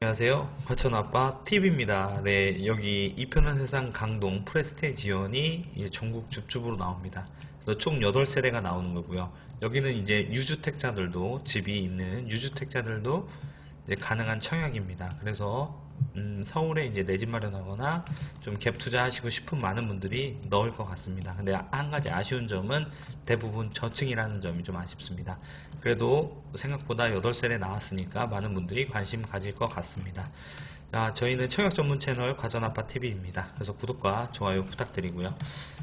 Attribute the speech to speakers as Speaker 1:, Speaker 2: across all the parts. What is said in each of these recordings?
Speaker 1: 안녕하세요. 과천아빠 TV입니다. 네, 여기 이편한 세상 강동 프레스테 지원이 이제 전국 줍줍으로 나옵니다. 총 8세대가 나오는 거고요. 여기는 이제 유주택자들도 집이 있는 유주택자들도 이제 가능한 청약입니다. 그래서 음, 서울에 이제 내 집 마련하거나 좀 갭 투자하시고 싶은 많은 분들이 넣을 것 같습니다. 근데 한 가지 아쉬운 점은 대부분 저층이라는 점이 좀 아쉽습니다. 그래도 생각보다 8세대 나왔으니까 많은 분들이 관심 가질 것 같습니다. 자, 저희는 청약 전문 채널 과전아빠 TV입니다. 그래서 구독과 좋아요 부탁드리고요.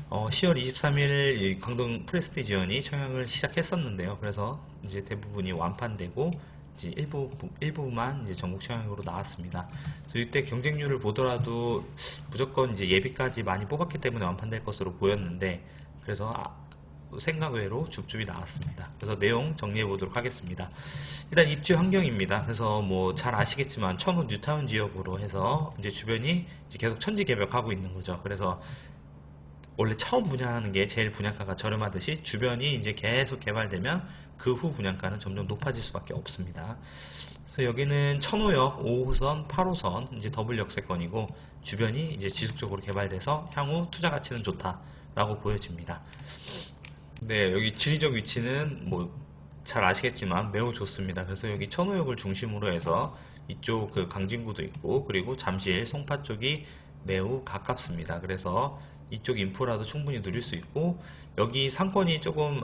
Speaker 1: 어, 10월 23일 이 강동 프레스티 지원이 청약을 시작했었는데요. 그래서 이제 대부분이 완판되고 이제 일부 일부만 이제 전국 청약으로 나왔습니다. 그래서 이때 경쟁률을 보더라도 무조건 이제 예비까지 많이 뽑았기 때문에 완판될 것으로 보였는데 그래서 아, 생각 외로 줍줍이 나왔습니다. 그래서 내용 정리해 보도록 하겠습니다. 일단 입지 환경입니다. 그래서 뭐 잘 아시겠지만 천호 뉴타운 지역으로 해서 이제 주변이 이제 계속 천지 개벽하고 있는 거죠. 그래서 원래 처음 분양하는 게 제일 분양가가 저렴하듯이 주변이 이제 계속 개발되면 그 후 분양가는 점점 높아질 수밖에 없습니다. 그래서 여기는 천호역 5호선, 8호선 이제 더블 역세권이고 주변이 이제 지속적으로 개발돼서 향후 투자 가치는 좋다라고 보여집니다. 네, 여기 지리적 위치는 뭐 잘 아시겠지만 매우 좋습니다. 그래서 여기 천호역을 중심으로 해서 이쪽 그 강진구도 있고 그리고 잠실, 송파 쪽이 매우 가깝습니다. 그래서 이쪽 인프라도 충분히 누릴 수 있고 여기 상권이 조금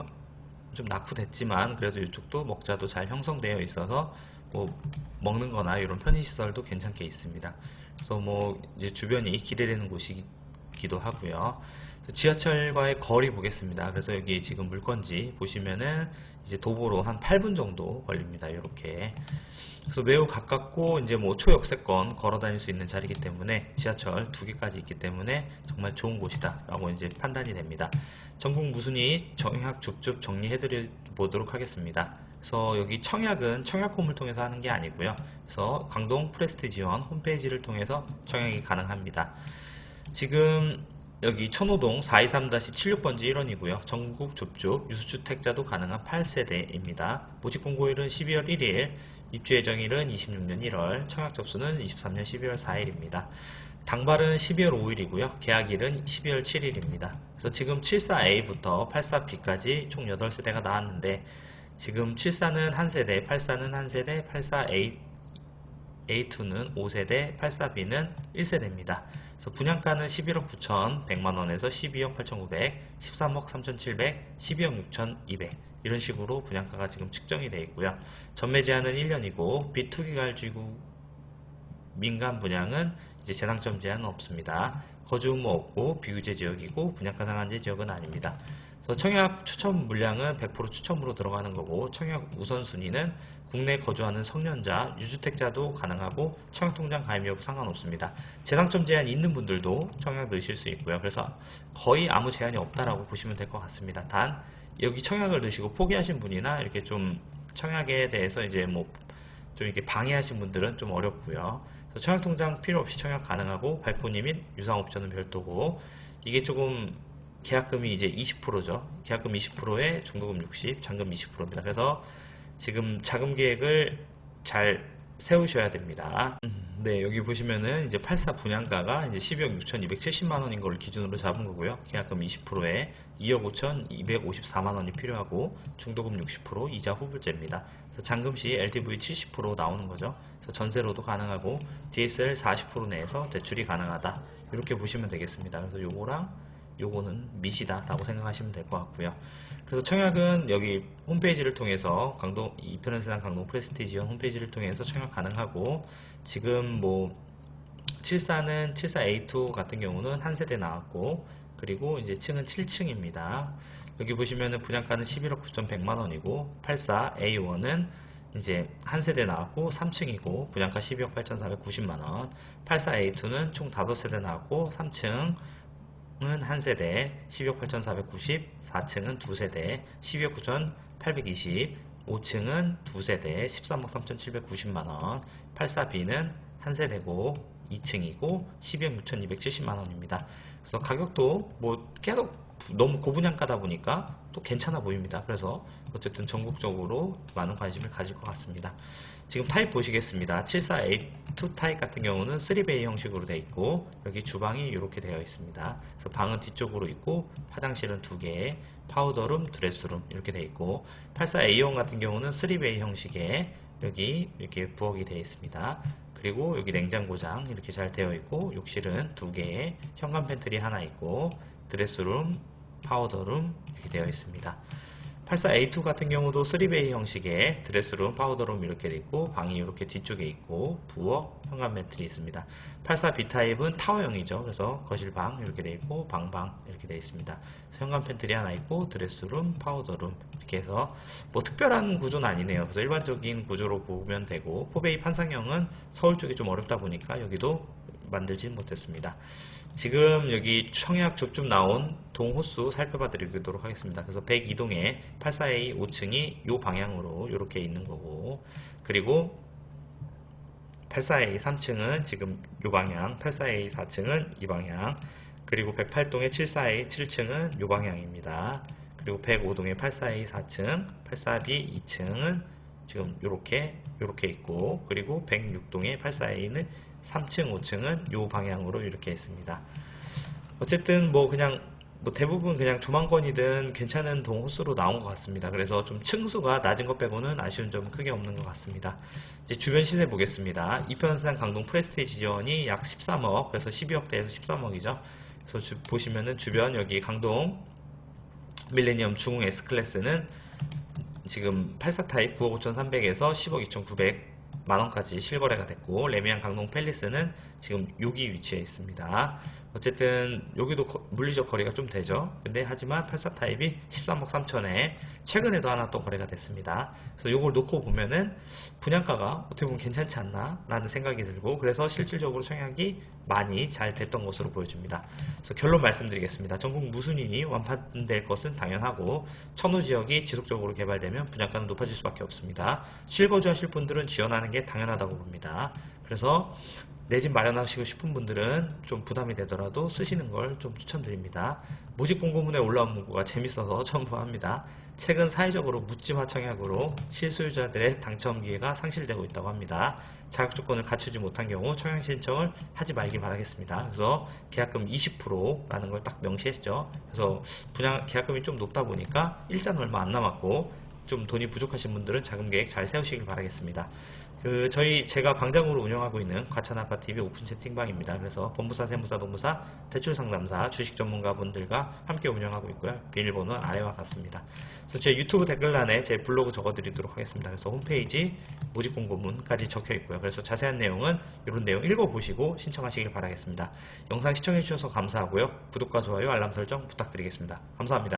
Speaker 1: 좀 낙후됐지만 그래도 이쪽도 먹자도 잘 형성되어 있어서 뭐 먹는 거나 이런 편의시설도 괜찮게 있습니다. 그래서 뭐 이제 주변이 기대되는 곳이기 도 하고요. 지하철과의 거리 보겠습니다. 그래서 여기 지금 물건지 보시면은 이제 도보로 한 8분 정도 걸립니다. 이렇게. 그래서 매우 가깝고 이제 뭐 초역세권 걸어 다닐 수 있는 자리이기 때문에 지하철 두 개까지 있기 때문에 정말 좋은 곳이다라고 이제 판단이 됩니다. 전국 무순위 청약 줍줍 정리해 드려 보도록 하겠습니다. 그래서 여기 청약은 청약홈을 통해서 하는 게 아니고요. 그래서 강동 프레스트 지원 홈페이지를 통해서 청약이 가능합니다. 지금 여기 천호동 423-76번지 1원이고요. 전국 줍줍 유수주택자도 가능한 8세대입니다. 모집 공고일은 12월 1일, 입주 예정일은 26년 1월, 청약 접수는 23년 12월 4일입니다. 당발은 12월 5일이고요. 계약일은 12월 7일입니다. 그래서 지금 74A부터 84B까지 총 8세대가 나왔는데 지금 74는 한 세대, 84는 한 세대, 84A A2는 5세대, 84B는 1세대입니다. 그래서 분양가는 11억 9천 100만원에서 12억 8,900, 13억 3,700, 12억 6,200 이런 식으로 분양가가 지금 측정이 되어 있고요. 전매 제한은 1년이고 비투기 가지고 민간 분양은 이제 재당점 제한은 없습니다. 거주 의무 없고 비규제 지역이고 분양가 상한제 지역은 아닙니다. 그래서 청약 추첨 물량은 100% 추첨으로 들어가는 거고 청약 우선순위는 국내 거주하는 성년자, 유주택자도 가능하고 청약통장 가입 여부 상관없습니다. 재당점 제한 있는 분들도 청약 넣으실 수 있고요. 그래서 거의 아무 제한이 없다라고 보시면 될 것 같습니다. 단 여기 청약을 넣으시고 포기하신 분이나 이렇게 좀 청약에 대해서 이제 뭐 좀 이렇게 방해하신 분들은 좀 어렵고요. 청약통장 필요 없이 청약 가능하고 발포님 및 유상옵션은 별도고 이게 조금 계약금이 이제 20%죠. 계약금 20%에 중도금 60, 잔금 20%입니다. 그래서 지금 자금 계획을 잘 세우셔야 됩니다. 음, 네, 여기 보시면은 이제 84 분양가가 이제 12억 6,270만 원인 걸 기준으로 잡은 거고요. 계약금 20%에 2억 5,254만 원이 필요하고 중도금 60% 이자 후불제입니다. 그래서 잔금 시 LTV 70% 나오는 거죠. 그래서 전세로도 가능하고 DSR 40% 내에서 대출이 가능하다. 이렇게 보시면 되겠습니다. 그래서 요거랑 요거는 미시다 라고 생각하시면 될 것 같고요. 그래서 청약은 여기 홈페이지를 통해서 강동 세상 강동 프레스티지원 홈페이지를 통해서 청약 가능하고 지금 뭐 74는 74A2 같은 경우는 한 세대 나왔고 그리고 이제 층은 7층입니다. 여기 보시면은 분양가는 11억 9,100만 원이고 84A1은 이제 한 세대 나왔고 3층이고 분양가 12억 8,490만 원. 84A2는 총 5세대 나왔고 3층 은 한 세대 12억 8,490, 4층은 두 세대 12억 9,820, 5층은 두 세대 13억 3,790만 원, 84B는 한 세대고 2층이고 12억 6,270만 원입니다. 그래서 가격도 뭐 계속 너무 고분양가다 보니까 또 괜찮아 보입니다. 그래서 어쨌든 전국적으로 많은 관심을 가질 것 같습니다. 지금 타입 보시겠습니다. 7482 타입 같은 경우는 3베이 형식으로 되어 있고 여기 주방이 이렇게 되어 있습니다. 그래서 방은 뒤쪽으로 있고 화장실은 두 개, 파우더룸, 드레스룸 이렇게 되어 있고 84A1 같은 경우는 3베이 형식의 여기 이렇게 부엌이 되어 있습니다. 그리고 여기 냉장고장 이렇게 잘 되어 있고 욕실은 두 개, 현관 팬트리 하나 있고 드레스룸, 파우더룸 이렇게 되어 있습니다. 84A2 같은 경우도 3베이 형식의 드레스룸, 파우더룸 이렇게 되어 있고 방이 이렇게 뒤쪽에 있고 부엌, 현관 팬트리 있습니다. 84B 타입은 타워형이죠. 그래서 거실방 이렇게 되어 있고 방방 이렇게 되어 있습니다. 현관 팬트리 하나 있고 드레스룸, 파우더룸 이렇게 해서 뭐 특별한 구조는 아니네요. 그래서 일반적인 구조로 보면 되고 포베이 판상형은 서울 쪽이 좀 어렵다 보니까 여기도 만들지 못했습니다. 지금 여기 청약 줍줍 나온 동 호수 살펴봐 드리도록 하겠습니다. 그래서 102동에 84A 5층이 요 방향으로 이렇게 있는 거고 그리고 84A 3층은 지금 요 방향, 84A 4층은 이 방향, 그리고 108동의 74A 7층은 요 방향입니다. 그리고 105동의 84A 4층, 84B 2층은 지금 요렇게 요렇게 있고 그리고 106동의 84A는 3층, 5층은 요 방향으로 이렇게 있습니다. 어쨌든 뭐 그냥 뭐 대부분 그냥 조망권이든 괜찮은 동 호수로 나온 것 같습니다. 그래서 좀 층수가 낮은 것 빼고는 아쉬운 점은 크게 없는 것 같습니다. 이제 주변 시세 보겠습니다. 이편산 강동 프레스티지 지원이 약 13억, 그래서 12억대에서 13억이죠. 그래서 주- 보시면은 주변 여기 강동 밀레니엄 중흥 S클래스는 지금 84 타입 9억 5,300에서 10억 2,900 만원까지 실거래가 됐고 레미안 강동 팰리스는 지금 여기 위치해 있습니다. 어쨌든 여기도 거- 물리적 거리가 좀 되죠. 근데 하지만 84 타입이 13억 3천에 최근에도 하나 또 거래가 됐습니다. 그래서 이걸 놓고 보면은 분양가가 어떻게 보면 괜찮지 않나 라는 생각이 들고 그래서 실질적으로 청약이 많이 잘 됐던 것으로 보여집니다. 그래서 결론 말씀드리겠습니다. 전국 무순인이 완판될 것은 당연하고 천호 지역이 지속적으로 개발되면 분양가는 높아질 수밖에 없습니다. 실거주하실 분들은 지원하는 게 당연하다고 봅니다. 그래서 내 집 마련하시고 싶은 분들은 좀 부담이 되더라도 쓰시는 걸 좀 추천드립니다. 모집 공고문에 올라온 문구가 재밌어서 첨부합니다. 최근 사회적으로 묻지 마 청약으로 실수요자들의 당첨 기회가 상실되고 있다고 합니다. 자격 조건을 갖추지 못한 경우 청약 신청을 하지 말기 바라겠습니다. 그래서 계약금 20%라는 걸 딱 명시했죠. 그래서 분양 계약금이 좀 높다 보니까 일자는 얼마 안 남았고 좀 돈이 부족하신 분들은 자금 계획 잘 세우시길 바라겠습니다. 그 저희 제가 방장으로 운영하고 있는 과천 아파트 TV 오픈 채팅방입니다. 그래서 법무사, 세무사, 노무사, 대출 상담사, 주식 전문가 분들과 함께 운영하고 있고요. 비밀번호 는 아래와 같습니다. 그래서 제 유튜브 댓글란에 제 블로그 적어드리도록 하겠습니다. 그래서 홈페이지 모집 공고문까지 적혀 있고요. 그래서 자세한 내용은 이런 내용 읽어보시고 신청하시길 바라겠습니다. 영상 시청해주셔서 감사하고요. 구독과 좋아요, 알람 설정 부탁드리겠습니다. 감사합니다.